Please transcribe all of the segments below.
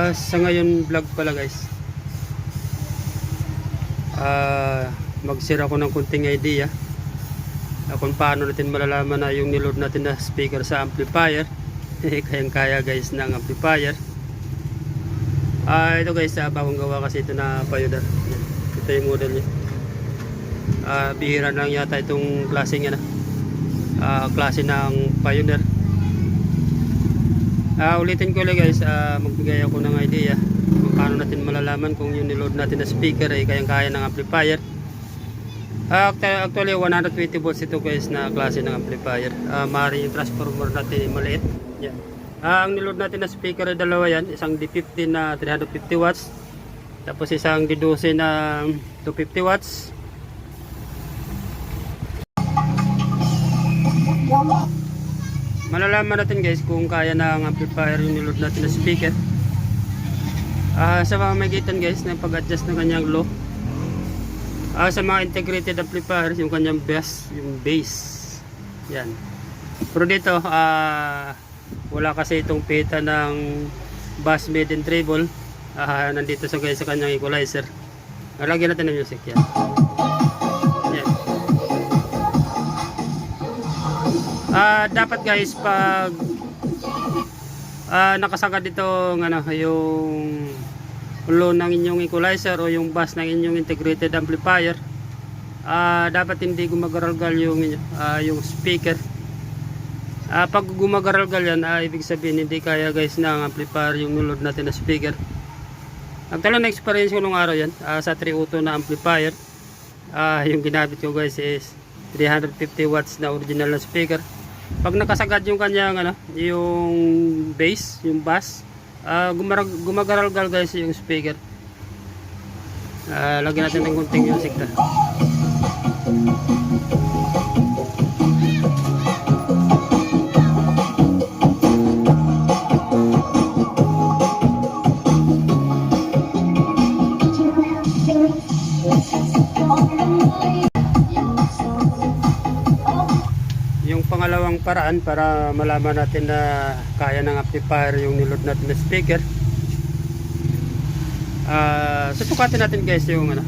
Ah, sa ngayon vlog pala guys. Ah, mag-share ako ng kunting idea ah, kung paano natin malalaman na yung niload natin na speaker sa amplifier. Eh, kayang kaya guys ng amplifier. Ah, ito guys, ah, bagong gawa kasi ito na. Yan. Ito yung model niya. Ah, bihira lang yata itong klaseng ano. Ah, klase ng Pioneer. Ah, ulitin ko lang guys, ah, magbigay ako ng idea kung paano natin malalaman kung yung niload natin na speaker ay kayang-kaya ng amplifier. Actu- actually 120 volts ito guys na klase ng amplifier. Ah, maaari yung transformer natin maliit. Yan. Ah, ang niload natin na speaker ay dalawa yan, isang D50 na 350 watts. Tapos isang D12 na 250 watts. Malalaman natin guys kung kaya ng amplifier yung niload natin na speaker. Ah, sa pamamagitan guys ng pag-adjust ng kanyang low Ah, sa mga integrated amplifiers yung kanyang bass yung bass yan. Pero dito ah, wala kasi itong pita ng bass mid and treble. Ah, nandito sa guys sa kanyang equalizer. Lagyan natin ng music yan Ah, dapat guys pag ah, nakasagad dito ano yung low ng inyong equalizer o yung bass ng inyong integrated amplifier ah, dapat hindi gumagaralgal yung ah, yung speaker. Ah, pag gumagaralgal yan ah, ibig sabihin hindi kaya guys ng amplifier yung nulod natin na speaker. Actually na experience ko nung araw yan ah, sa 302 na amplifier. Ah, yung ginamit ko guys is 350 watts na original na speaker pag nakasagad yung kanyang ano, yung bass, yung bass, gumarag, gumagaralgal guys yung speaker. Ah, lagyan natin ng kunting music na. Pangalawang paraan para malaman natin na kaya ng amplifier yung niload natin na speaker. Ah, susukatin natin guys yung ano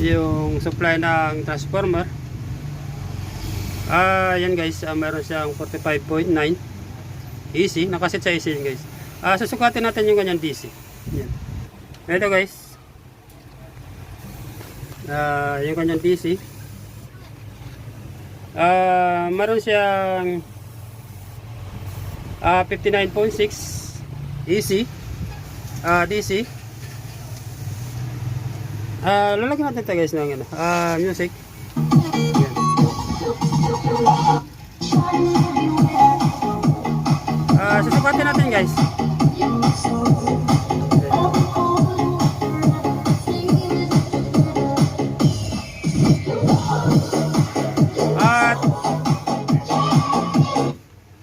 yung supply ng transformer. Ah, yan guys, ah, meron siyang 45.9 AC, nakaset sa yun guys. Ah, susukatin natin yung kanyang DC. Yan. Ito guys. Ah, yung kanyang DC. Ah, meron siyang ah 59.6 AC ah DC. Ah, lalagyan natin ito guys ng ano, ah music. Yan. Ah, susukatin natin guys.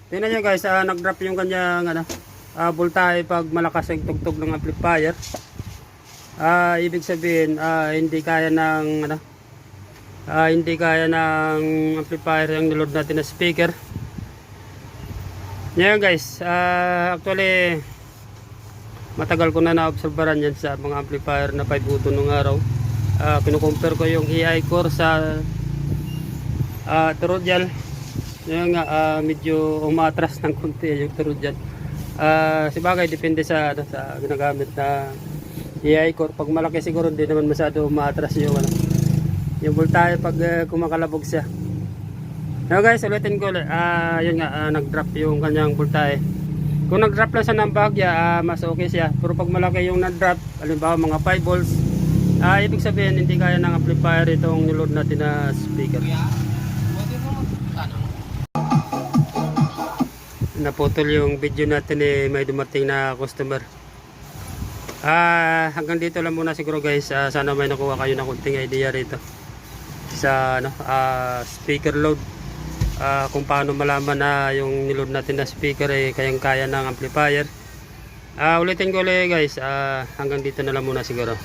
Tingnan nyo guys, ah, nag-drop yung kanyang ano, ah, voltahe pag malakas ang tugtog ng amplifier. Ah, ibig sabihin, ah, hindi kaya ng ano, ah, hindi kaya ng amplifier yung niload natin na speaker. Ngayon guys, ah, actually matagal ko na naobserbaran yan sa mga amplifier na 5 button nung araw. Ah, kinukumpare ko yung EI core sa ah Turodial yung nga ah, medyo umatras ng konti yung Turodial ah si bagay depende sa ano, sa ginagamit na EI core pag malaki siguro hindi naman masyado umatras yung ano yung voltahe pag ah, kumakalabog siya Now guys, ulitin ko ulit. Ah, yun nga, ah, nag-drop yung kanyang voltahe. Kung nag-drop lang siya ng bahagya, ah, mas okay siya. Pero pag malaki yung nag-drop, halimbawa mga 5 volts, ah, ibig sabihin hindi kaya ng amplifier itong niload natin na speaker. Naputol yung video natin eh may dumating na customer. Ah hanggang dito lang muna siguro guys. Ah, sana may nakuha kayo ng kunting idea rito sa ano, ah, speaker load. Ah, kung paano malaman na yung niload natin na speaker eh kayang kaya ng amplifier. Ah ulitin ko ulit guys. Ah, hanggang dito na lang muna siguro